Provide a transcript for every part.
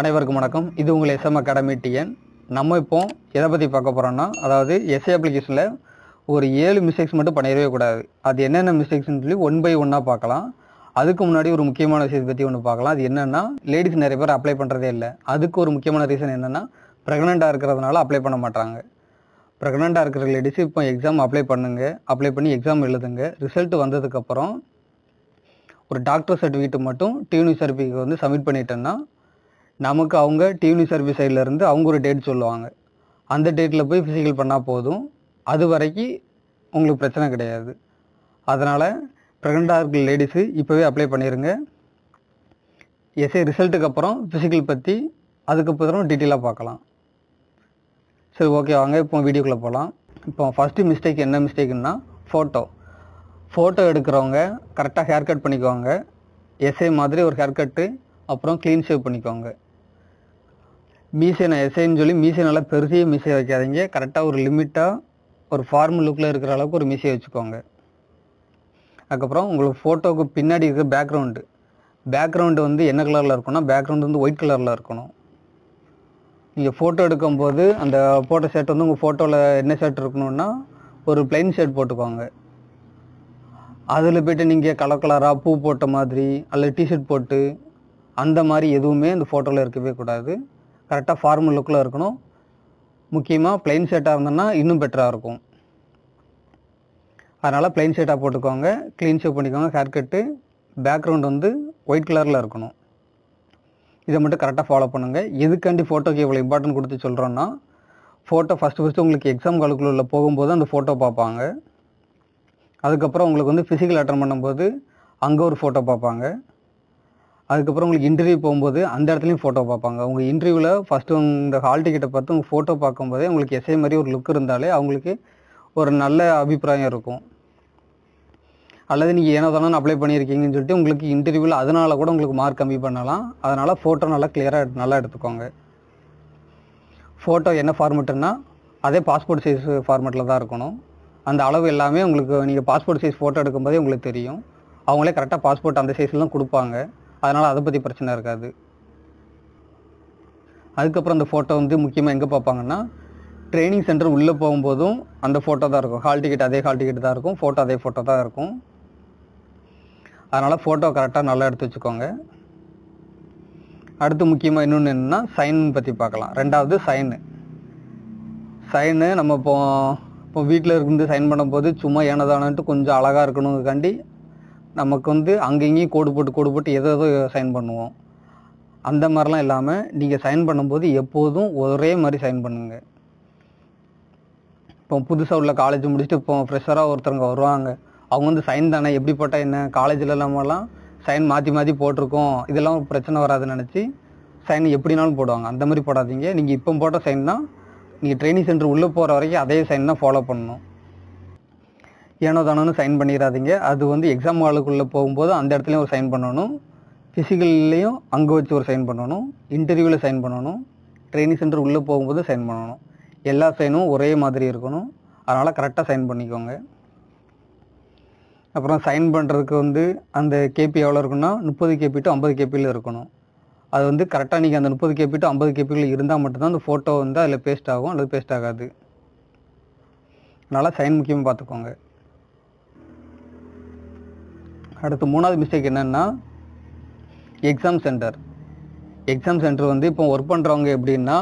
அனைவருக்கும் வணக்கம். இது உங்கள் எஸ்எம் அகாடமி டிஎன் நம்ம இப்போ எதை பற்றி பார்க்க போகிறோம்னா அதாவது எஸ்ஏ அப்ளிகேஷனில் ஒரு ஏழு மிஸ்டேக்ஸ் மட்டும் பண்ணிடவே கூடாது. அது என்னென்ன மிஸ்டேக்ஸ்னு சொல்லி ஒன் பை ஒன்னாக பார்க்கலாம். அதுக்கு முன்னாடி ஒரு முக்கியமான விஷயத்தை பற்றி ஒன்று பார்க்கலாம். அது என்னென்னா லேடிஸ் நிறைய பேர் அப்ளை பண்ணுறதே இல்லை. அதுக்கு ஒரு முக்கியமான ரீசன் என்னென்னா ப்ரெக்னெண்ட்டாக இருக்கிறதுனால அப்ளை பண்ண மாட்டாங்க ப்ரெக்னெண்ட்டாக இருக்கிற லேடிஸ் இப்போ எக்ஸாம் அப்ளை பண்ணுங்க. அப்ளை பண்ணி எக்ஸாம் எழுதுங்க. ரிசல்ட் வந்ததுக்கப்புறம் ஒரு டாக்டர் சர்டிஃபிகேட் மட்டும் டியூனி சர்டிஃபிகேட் வந்து சப்மிட் பண்ணிட்டேன்னா நமக்கு அவங்க டிவி சர்வீஸ் சைட்லேருந்து அவங்க ஒரு டேட் சொல்லுவாங்க. அந்த டேட்டில் போய் ஃபிசிக்கல் பண்ணால் போதும். அது வரைக்கும் உங்களுக்கு பிரச்சனை கிடையாது. அதனால் ப்ரெக்னெண்ட்டாக இருக்கிற லேடிஸு இப்போவே அப்ளை பண்ணிடுங்க எஸ்ஏ ரிசல்ட்டுக்கு அப்புறம் ஃபிசிக்கல் பற்றி அதுக்கப்புறம் டீட்டெயிலாக பார்க்கலாம். சரி ஓகே வாங்க இப்போ வீடியோக்குள்ளே போகலாம் இப்போ ஃபஸ்ட்டு மிஸ்டேக் என்ன மிஸ்டேக்குன்னா ஃபோட்டோ ஃபோட்டோ எடுக்கிறவங்க கரெக்டாக ஹேர் கட் பண்ணிக்குவாங்க. எஸ்ஏ மாதிரி ஒரு ஹேர் கட்டு அப்புறம் க்ளீன் ஷேவ் பண்ணிக்கோங்க மீசை நான் எஸ்ஐன்னு சொல்லி மீசை நல்லா பெருசிய மீசையை வைக்காதீங்க. கரெக்டாக ஒரு லிமிட்டாக ஒரு ஃபார்மல் லுக்கில் இருக்கிற அளவுக்கு ஒரு மீசையை வச்சுக்கோங்க. அதுக்கப்புறம் உங்களுக்கு ஃபோட்டோவுக்கு பின்னாடி இருக்கிற பேக்ரவுண்டு பேக்ரவுண்டு வந்து என்ன கலரில் இருக்கும்னா பேக்ரவுண்டு வந்து ஒயிட் கலரில் இருக்கணும். நீங்கள் ஃபோட்டோ எடுக்கும்போது அந்த ஃபோட்டோ ஷர்ட் வந்து உங்கள் ஃபோட்டோவில் என்ன ஷர்ட் இருக்கணும்னா ஒரு பிளைன் ஷர்ட் போட்டுக்கோங்க. அதில் போய்ட்டு நீங்கள் கலர் கலராக பூ போட்ட மாதிரி அல்லது டிஷர்ட் போட்டு அந்த மாதிரி எதுவுமே அந்த ஃபோட்டோவில் இருக்கவே கூடாது. கரெக்டாக ஃபார்மல் லுக்கில் இருக்கணும். முக்கியமாக ப்ளைன் ஷர்ட்டாக இருந்தோன்னா இன்னும் பெட்டராக இருக்கும். அதனால் ப்ளைன் ஷர்ட்டாக போட்டுக்கோங்க. க்ளீன் ஷேவ் பண்ணிக்கோங்க. ஹேர் கட்டு பேக்ரவுண்ட் வந்து ஒயிட் கலரில் இருக்கணும். இதை மட்டும் கரெக்டாக ஃபாலோ பண்ணுங்கள் எதுக்காண்டி ஃபோட்டோக்கு இவ்வளோ இம்பார்ட்டன்ட் கொடுத்து சொல்கிறோன்னா ஃபோட்டோ ஃபஸ்ட்டு ஃபஸ்ட்டு உங்களுக்கு எக்ஸாம் காலக்குள்ள போகும்போது அந்த ஃபோட்டோ பார்ப்பாங்க. அதுக்கப்புறம் உங்களுக்கு வந்து ஃபிசிக்கல் அட்டன் பண்ணும்போது அங்கே ஒரு ஃபோட்டோ பார்ப்பாங்க. அதுக்கப்புறம் உங்களுக்கு இன்டர்வியூ போகும்போது அந்த இடத்துலையும் ஃபோட்டோ பார்ப்பாங்க. உங்கள் இன்டர்வியூவில் ஃபஸ்ட்டு இந்த ஹால் டிக்கெட்டை பார்த்து உங்கள் ஃபோட்டோ பார்க்கும்போதே உங்களுக்கு எஸ்ஐ மாதிரி ஒரு லுக் இருந்தாலே அவங்களுக்கு ஒரு நல்ல அபிப்பிராயம் இருக்கும். அல்லது நீங்கள் ஏனோ தானே அப்ளை பண்ணியிருக்கீங்கன்னு சொல்லிட்டு உங்களுக்கு இன்டர்வியூவில் அதனால கூட உங்களுக்கு மார்க் கம்மி பண்ணலாம். அதனால் ஃபோட்டோ நல்லா கிளியராக நல்லா எடுத்துக்கோங்க. ஃபோட்டோ என்ன ஃபார்மெட்டுன்னா அதே பாஸ்போர்ட் சைஸ் ஃபார்மெட்டில் தான் இருக்கணும். அந்த அளவு எல்லாமே உங்களுக்கு நீங்கள் பாஸ்போர்ட் சைஸ் ஃபோட்டோ எடுக்கும்போதே உங்களுக்கு தெரியும். அவங்களே கரெக்டாக பாஸ்போர்ட் அந்த சைஸ்லாம் கொடுப்பாங்க. அதனால் அதை பற்றி பிரச்சனை இருக்காது. அதுக்கப்புறம் அந்த ஃபோட்டோ வந்து முக்கியமாக எங்கே பார்ப்பாங்கன்னா ட்ரைனிங் சென்டர் உள்ளே போகும்போதும் அந்த ஃபோட்டோ தான் இருக்கும். ஹால் டிக்கெட் அதே ஹால் டிக்கெட் தான் இருக்கும். ஃபோட்டோ அதே ஃபோட்டோ தான் இருக்கும். அதனால் ஃபோட்டோ கரெக்டாக நல்லா எடுத்து வச்சுக்கோங்க. அடுத்து முக்கியமாக இன்னொன்று என்னென்னா சைன் பற்றி பார்க்கலாம். ரெண்டாவது சைனு சைனு நம்ம இப்போ இப்போ வீட்டில் இருந்து சைன் பண்ணும்போது சும்மா ஏனதானன்ட்டு கொஞ்சம் அழகாக இருக்கணுங்காண்டி நமக்கு வந்து அங்கங்கேயும் கோடு போட்டு கோடு போட்டு எதோ எதோ சைன் பண்ணுவோம். அந்த மாதிரிலாம் இல்லாமல் நீங்கள் சைன் பண்ணும்போது எப்போதும் ஒரே மாதிரி சைன் பண்ணுங்கள் இப்போ புதுசாக உள்ள காலேஜ் முடிச்சுட்டு இப்போ ஃப்ரெஷராக ஒருத்தவங்க வருவாங்க. அவங்க வந்து சைன் தானே எப்படி போட்டால் என்ன? காலேஜில் இல்லாமலாம் சைன் மாற்றி மாற்றி போட்டிருக்கோம். இதெல்லாம் பிரச்சனை வராதுன்னு நினச்சி சைன் எப்படினாலும் போடுவாங்க. அந்த மாதிரி போடாதீங்க. நீங்கள் இப்போ போட்ட சைன் தான் நீங்கள் ட்ரைனிங் சென்டர் உள்ளே போகிற வரைக்கும் அதே சைன் தான் ஃபாலோ பண்ணணும். ஏனோ தானோன்னு சைன் பண்ணிடாதீங்க அது வந்து எக்ஸாம் ஹாலுக்குள்ளே போகும்போது அந்த இடத்துலையும் ஒரு சைன் பண்ணணும். ஃபிசிக்கல்லையும் அங்கே வச்சு ஒரு சைன் பண்ணணும். இன்டர்வியூவில் சைன் பண்ணணும். ட்ரைனிங் சென்டர் உள்ளே போகும்போது சைன் பண்ணணும். எல்லா சைனும் ஒரே மாதிரி இருக்கணும். அதனால் கரெக்டாக சைன் பண்ணிக்கோங்க. அப்புறம் சைன் பண்ணுறதுக்கு வந்து அந்த கேபி எவ்வளோ இருக்குன்னா முப்பது கேபி டு ஐம்பது கேபியில் இருக்கணும். அது வந்து கரெக்டாக நீங்கள் அந்த முப்பது கேபி டு ஐம்பது கேபியில் இருந்தால் மட்டும்தான் அந்த ஃபோட்டோ வந்து அதில் பேஸ்ட் ஆகும் அல்லது பேஸ்ட் ஆகாது. அதனால் சைன் முக்கியமாக பார்த்துக்கோங்க. அடுத்து மூணாவது மிஸ்டேக் என்னென்னா எக்ஸாம் சென்டர் எக்ஸாம் சென்டர் வந்து இப்போ ஒர்க் பண்ணுறவங்க எப்படின்னா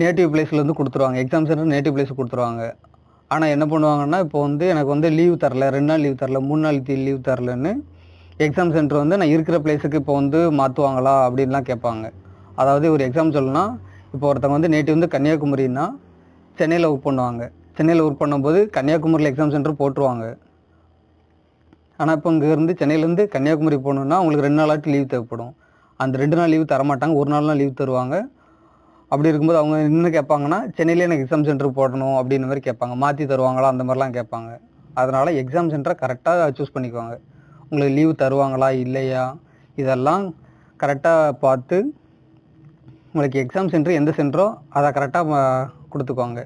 நேட்டிவ் பிளேஸ்லேருந்து கொடுத்துருவாங்க. எக்ஸாம் சென்டர் நேட்டிவ் பிளேஸ் கொடுத்துருவாங்க. ஆனால் என்ன பண்ணுவாங்கன்னா இப்போ வந்து எனக்கு வந்து லீவ் தரல ரெண்டு நாள் லீவ் தரல மூணு நாள் லீவ் தரலன்னு எக்ஸாம் சென்டர் வந்து நான் இருக்கிற பிளேஸுக்கு இப்போ வந்து மாற்றுவாங்களா அப்படின்லாம் கேட்பாங்க. அதாவது ஒரு எக்ஸாம் சொல்லணும்னா இப்போ ஒருத்தவங்க வந்து நேட்டிவ் வந்து கன்னியாகுமரின்னா சென்னையில் ஒர்க் பண்ணுவாங்க. சென்னையில் ஒர்க் பண்ணும்போது கன்னியாகுமரியில் எக்ஸாம் சென்டர் போட்டுருவாங்க. ஆனால் இப்போ இங்கேருந்து சென்னையிலேருந்து கன்னியாகுமரி போகணுன்னா உங்களுக்கு ரெண்டு நாளாட்டு லீவ் தேவைப்படும். அந்த ரெண்டு நாள் லீவ் தரமாட்டாங்க. ஒரு நாள்லாம் லீவ் தருவாங்க. அப்படி இருக்கும்போது அவங்க என்ன கேட்பாங்கன்னா சென்னையில் எனக்கு எக்ஸாம் சென்டர் போடணும் அப்படின்ற மாதிரி கேட்பாங்க. மாற்றி தருவாங்களா? அந்த மாதிரிலாம் கேட்பாங்க. அதனால் எக்ஸாம் சென்டரை கரெக்டாக சூஸ் பண்ணிக்குவாங்க. உங்களுக்கு லீவு தருவாங்களா? இல்லையா? இதெல்லாம் கரெக்டாக பார்த்து உங்களுக்கு எக்ஸாம் சென்டர் எந்த சென்டரோ அதை கரெக்டாக கொடுத்துக்குவாங்க.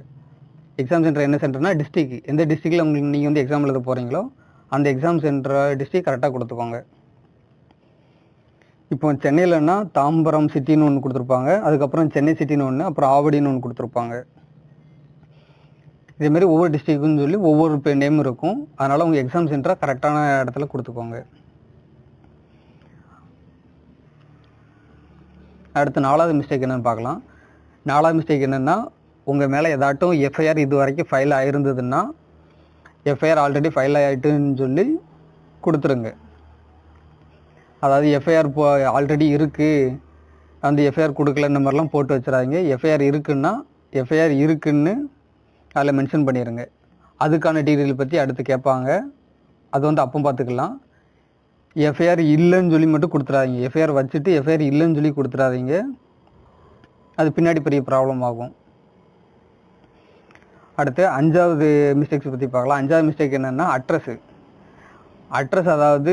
எக்ஸாம் சென்டர் என்ன சென்டர்னா டிஸ்ட்ரிக் எந்த டிஸ்ட்ரிக்டில் உங்களுக்கு நீங்கள் வந்து எக்ஸாம் எழுத போகிறீங்களோ அந்த எக்ஸாம் சென்டர் டிஸ்ட்ரிக் கரெக்டாக கொடுத்துக்கோங்க இப்போ சென்னையிலன்னா தாம்பரம் சிட்டின்னு ஒன்று கொடுத்துருப்பாங்க. அதுக்கப்புறம் சென்னை சிட்டின்னு ஒன்று அப்புறம் ஆவடின்னு ஒன்று கொடுத்துருப்பாங்க. இதேமாரி ஒவ்வொரு டிஸ்ட்ரிக்ட்னு சொல்லி ஒவ்வொரு நேம் இருக்கும். அதனால் உங்கள் எக்ஸாம் சென்டரை கரெக்டான இடத்துல கொடுத்துக்கோங்க. அடுத்து நாலாவது மிஸ்டேக் என்னென்னு பார்க்கலாம். நாலாவது மிஸ்டேக் என்னென்னா உங்கள் மேலே ஏதாட்டும் எஃப்ஐஆர் இது வரைக்கும் ஃபைல் ஆயிருந்ததுன்னா எஃப்ஐஆர் ஆல்ரெடி ஃபைல் ஆகிட்டுன்னு சொல்லி கொடுத்துருங்க. அதாவது எஃப்ஐஆர் போ ஆல்ரெடி இருக்குது அந்த எஃப்ஐஆர் கொடுக்கல இந்த மாதிரிலாம் போட்டு வச்சுறாங்க எஃப்ஐஆர் இருக்குன்னா எஃப்ஐஆர் இருக்குன்னு அதில் மென்ஷன் பண்ணிடுங்க அதுக்கான டீட்டெயில் பற்றி அடுத்து கேட்பாங்க. அது வந்து அப்போ பார்த்துக்கலாம். எஃப்ஐஆர் இல்லைன்னு சொல்லி மட்டும் கொடுத்துறாதீங்க எஃப்ஐஆர் வச்சுட்டு எஃப்ஐஆர் இல்லைன்னு சொல்லி கொடுத்துறாதீங்க அது பின்னாடி பெரிய ப்ராப்ளம் ஆகும். அடுத்து அஞ்சாவது மிஸ்டேக்ஸ் பற்றி பார்க்கலாம். அஞ்சாவது மிஸ்டேக் என்னென்னா அட்ரஸு அட்ரஸ் அதாவது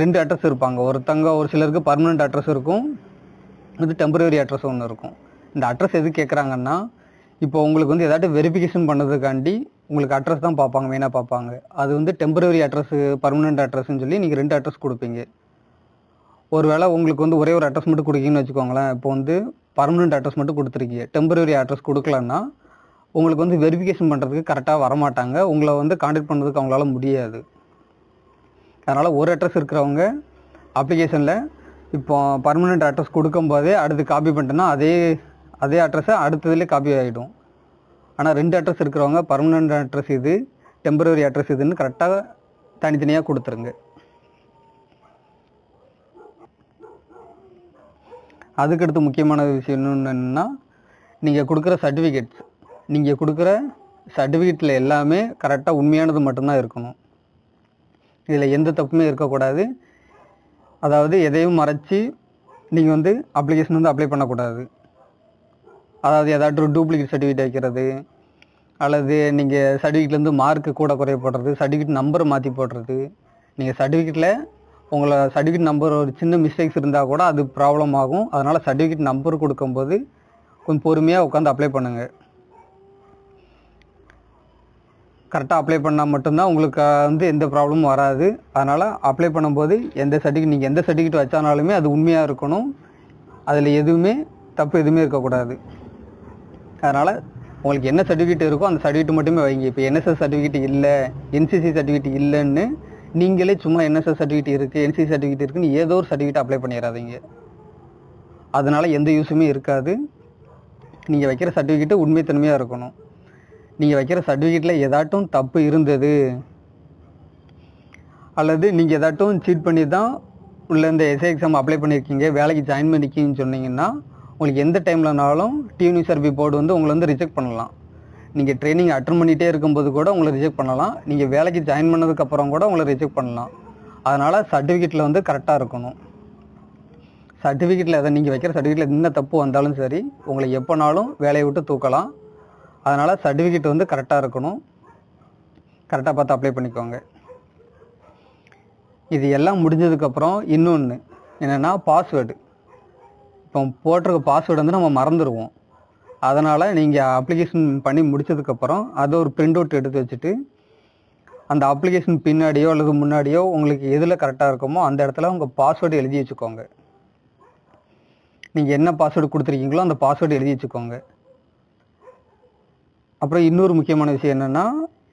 ரெண்டு அட்ரஸ் இருப்பாங்க. ஒருத்தங்க ஒரு சிலருக்கு பர்மனெண்ட் அட்ரஸ் இருக்கும். இது டெம்பரரி அட்ரஸ் ஒன்று இருக்கும். இந்த அட்ரஸ் எது கேட்குறாங்கன்னா இப்போ உங்களுக்கு வந்து ஏதாட்டும் வெரிஃபிகேஷன் பண்ணுறதுக்காண்டி உங்களுக்கு அட்ரஸ் தான் பார்ப்பாங்க மெயினாக பார்ப்பாங்க. அது வந்து டெம்பரரி அட்ரஸ்ஸு பர்மனெண்ட் அட்ரஸ்ன்னு சொல்லி நீங்கள் ரெண்டு அட்ரஸ் கொடுப்பீங்க. ஒருவேளை உங்களுக்கு வந்து ஒரே ஒரு அட்ரஸ் மட்டும் கொடுக்கீங்கன்னு வச்சுக்கோங்களேன். இப்போ வந்து பர்மனெண்ட் அட்ரஸ் மட்டும் கொடுத்துருக்கீங்க. டெம்பரரி அட்ரஸ் கொடுக்கலன்னா உங்களுக்கு வந்து வெரிஃபிகேஷன் பண்ணுறதுக்கு கரெக்டாக வரமாட்டாங்க. உங்களை வந்து காண்டாக்ட் பண்ணுறதுக்கு அவங்களால முடியாது. அதனால் ஒரு அட்ரஸ் இருக்கிறவங்க அப்ளிகேஷனில் இப்போ பர்மனெண்ட் அட்ரஸ் கொடுக்கும்போதே அடுத்து காப்பி பண்ணிட்டோன்னா அதே அதே அட்ரஸை அடுத்ததுலேயே காப்பி ஆகிடும் ஆனால் ரெண்டு அட்ரஸ் இருக்கிறவங்க பர்மனெண்ட் அட்ரஸ் இது டெம்பரவரி அட்ரஸ் இதுன்னு கரெக்டாக தனித்தனியாக கொடுத்துருங்க. அதுக்கடுத்து முக்கியமான விஷயம் என்னென்னா நீங்கள் கொடுக்குற சர்டிஃபிகேட்ஸ் நீங்கள் கொடுக்குற சர்டிஃபிகேட்டில் எல்லாமே கரெக்டாக உண்மையானது மட்டும்தான் இருக்கணும். இதில் எந்த தப்புமே இருக்கக்கூடாது. அதாவது எதையும் மறைச்சி நீங்கள் வந்து அப்ளிகேஷன் வந்து அப்ளை பண்ணக்கூடாது. அதாவது ஏதாட்டும் டூப்ளிகேட் சர்டிஃபிகேட் வைக்கிறது அல்லது நீங்கள் சர்டிஃபிகேட்லேருந்து மார்க்கு கூட குறைய போடுறது சர்டிஃபிகேட் நம்பரை மாற்றி போடுறது. நீங்கள் சர்டிஃபிகேட்டில் உங்களை சர்டிஃபிகேட் நம்பர் ஒரு சின்ன மிஸ்டேக்ஸ் இருந்தால் கூட அது ப்ராப்ளம் ஆகும். அதனால் சர்டிஃபிகேட் நம்பர் கொடுக்கும்போது கொஞ்சம் பொறுமையாக உட்காந்து அப்ளை பண்ணுங்கள் கரெக்டாக அப்ளை பண்ணால் மட்டும்தான் உங்களுக்கு வந்து எந்த ப்ராப்ளமும் வராது. அதனால் அப்ளை பண்ணும்போது எந்த சர்டிஃபிகேட் நீங்கள் எந்த சர்டிஃபிகேட் வச்சானாலுமே அது உண்மையாக இருக்கணும். அதில் எதுவுமே தப்பு எதுவுமே இருக்கக்கூடாது. அதனால் உங்களுக்கு என்ன சர்டிஃபிகேட் இருக்கோ அந்த சர்டிஃபிகேட் மட்டுமே வைங்க. இப்போ என்எஸ்எஸ் சர்டிஃபிகேட் இல்லை என்சிசி சர்டிஃபிகேட் இல்லைன்னு நீங்களே சும்மா என்எஸ்எஸ் சர்டிஃபிகேட் இருக்குது என்சிசி சர்டிஃபிகேட் இருக்குன்னு ஏதோ ஒரு சர்டிஃபிகேட் அப்ளை பண்ணிடாதீங்க அதனால் எந்த யூஸுமே இருக்காது. நீங்கள் வைக்கிற சர்டிஃபிகேட்டு உண்மைத்தன்மையாக இருக்கணும். நீங்கள் வைக்கிற சர்டிஃபிகேட்டில் ஏதாட்டும் தப்பு இருந்தது. அல்லது நீங்கள் ஏதாட்டும் சீட் பண்ணி தான் உள்ள இந்த எஸ்ஐ எக்ஸாம் அப்ளை பண்ணியிருக்கீங்க வேலைக்கு ஜாயின் பண்ணிக்கின்னு சொன்னீங்கன்னா உங்களுக்கு எந்த டைம்லனாலும் டியூனிசர்பி போர்டு வந்து உங்களை வந்து ரிஜெக்ட் பண்ணலாம். நீங்கள் ட்ரைனிங் அட்டன் பண்ணிகிட்டே இருக்கும்போது கூட உங்களை ரிஜெக்ட் பண்ணலாம். நீங்கள் வேலைக்கு ஜாயின் பண்ணதுக்கப்புறம் கூட உங்களை ரிஜெக்ட் பண்ணலாம். அதனால் சர்டிஃபிகேட்டில் வந்து கரெக்டாக இருக்கணும். சர்டிஃபிகேட்டில் அதை நீங்கள் வைக்கிற சர்டிஃபிகேட்டில் என்ன தப்பு வந்தாலும் சரி உங்களை எப்போனாலும் வேலையை விட்டு தூக்கலாம். அதனால் சர்டிஃபிகேட் வந்து கரெக்டாக இருக்கணும். கரெக்டாக பார்த்து அப்ளை பண்ணிக்கோங்க. இது எல்லாம் முடிஞ்சதுக்கப்புறம் இன்னொன்று என்னென்னா பாஸ்வேர்டு இப்போ போட்டிருக்க பாஸ்வேர்டு வந்து நம்ம மறந்துடுவோம் அதனால் நீங்கள் அப்ளிகேஷன் பண்ணி முடிச்சதுக்கப்புறம் அதை ஒரு பிரிண்ட் அவுட் எடுத்து வச்சுட்டு அந்த அப்ளிகேஷன் பின்னாடியோ அல்லது முன்னாடியோ உங்களுக்கு எதில் கரெக்டாக இருக்குமோ அந்த இடத்துல உங்கள் பாஸ்வேர்டு எழுதி வச்சுக்கோங்க. நீங்கள் என்ன பாஸ்வேர்டு கொடுத்துருக்கீங்களோ அந்த பாஸ்வேர்டு எழுதி வச்சுக்கோங்க. அப்புறம் இன்னொரு முக்கியமான விஷயம் என்னென்னா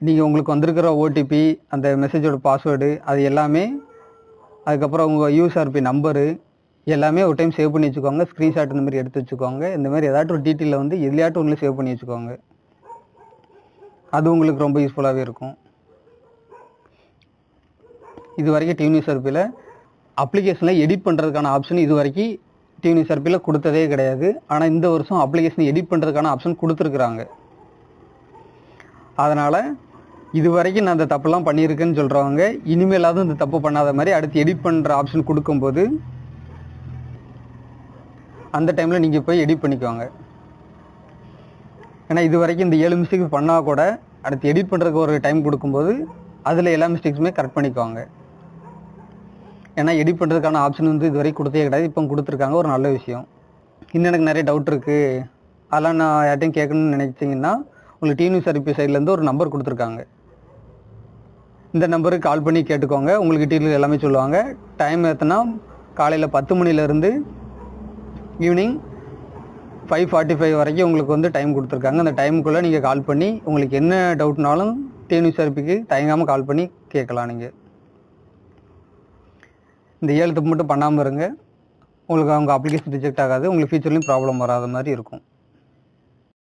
நீங்கள் உங்களுக்கு வந்திருக்கிற ஓடிபி அந்த மெசேஜோட பாஸ்வேர்டு அது எல்லாமே அதுக்கப்புறம் உங்கள் யூஎஸ்ஆர்பி நம்பரு எல்லாமே ஒரு டைம் சேவ் பண்ணி வச்சுக்கோங்க. ஸ்க்ரீன்ஷாட் இந்த மாதிரி எடுத்து வச்சுக்கோங்க. இந்த மாதிரி ஏதாட்டும் ஒரு டீட்டெயிலில் வந்து எதுலையாட்டும் உங்களை சேவ் பண்ணி வச்சுக்கோங்க. அது உங்களுக்கு ரொம்ப யூஸ்ஃபுல்லாகவே இருக்கும். இது வரைக்கும் டியூனிசர்பியில் அப்ளிகேஷனில் எடிட் பண்ணுறதுக்கான ஆப்ஷன் இது வரைக்கும் டியூனிசர்பியில் கொடுத்ததே கிடையாது. ஆனால் இந்த வருஷம் அப்ளிகேஷன் எடிட் பண்ணுறதுக்கான ஆப்ஷன் கொடுத்துருக்குறாங்க. அதனால் இது வரைக்கும் நான் அந்த தப்புலாம் பண்ணியிருக்கேன்னு சொல்கிறவங்க இனிமேலாவது இந்த தப்பு பண்ணாத மாதிரி அடுத்து எடிட் பண்ணுற ஆப்ஷன் கொடுக்கும்போது அந்த டைமில் நீங்கள் போய் எடிட் பண்ணிக்குவாங்க ஏன்னா இது வரைக்கும் இந்த ஏழு மிஸ்டேக் பண்ணால் கூட அடுத்து எடிட் பண்ணுறதுக்கு ஒரு டைம் கொடுக்கும்போது அதில் எல்லா மிஸ்டேக்ஸுமே கரெக்ட் பண்ணிக்குவாங்க ஏன்னா எடிட் பண்ணுறதுக்கான ஆப்ஷன் வந்து இது வரைக்கும் கொடுத்தே கிடையாது. இப்போ கொடுத்துருக்காங்க ஒரு நல்ல விஷயம். இன்னும் எனக்கு நிறைய டவுட் இருக்குது அதெல்லாம் நான் யார்ட்டையும் கேட்கணும்னு நினச்சிங்கன்னா உங்களுக்கு டிவி சர்வீஸ் சைட்லேருந்து ஒரு நம்பர் கொடுத்துருக்காங்க. இந்த நம்பருக்கு கால் பண்ணி கேட்டுக்கோங்க. உங்களுக்கு டீட்டெயில் எல்லாமே சொல்லுவாங்க. டைம் எத்தனா? காலையில் பத்து மணிலேருந்து ஈவினிங் ஃபைவ் ஃபார்ட்டி ஃபைவ் வரைக்கும் உங்களுக்கு வந்து டைம் கொடுத்துருக்காங்க. அந்த டைமுக்குள்ளே நீங்கள் கால் பண்ணி உங்களுக்கு என்ன டவுட்னாலும் டிஎன்யூசிஆர்பிக்கு தயங்காமல் கால் பண்ணி கேட்கலாம் நீங்கள் இந்த ஏழுத்து மட்டும் பண்ணாமல் இருங்க. உங்களுக்கு அவங்க அப்ளிகேஷன் ரிஜெக்ட் ஆகாது. உங்களுக்கு ஃபியூச்சர்லேயும் ப்ராப்ளம் வராத மாதிரி இருக்கும்.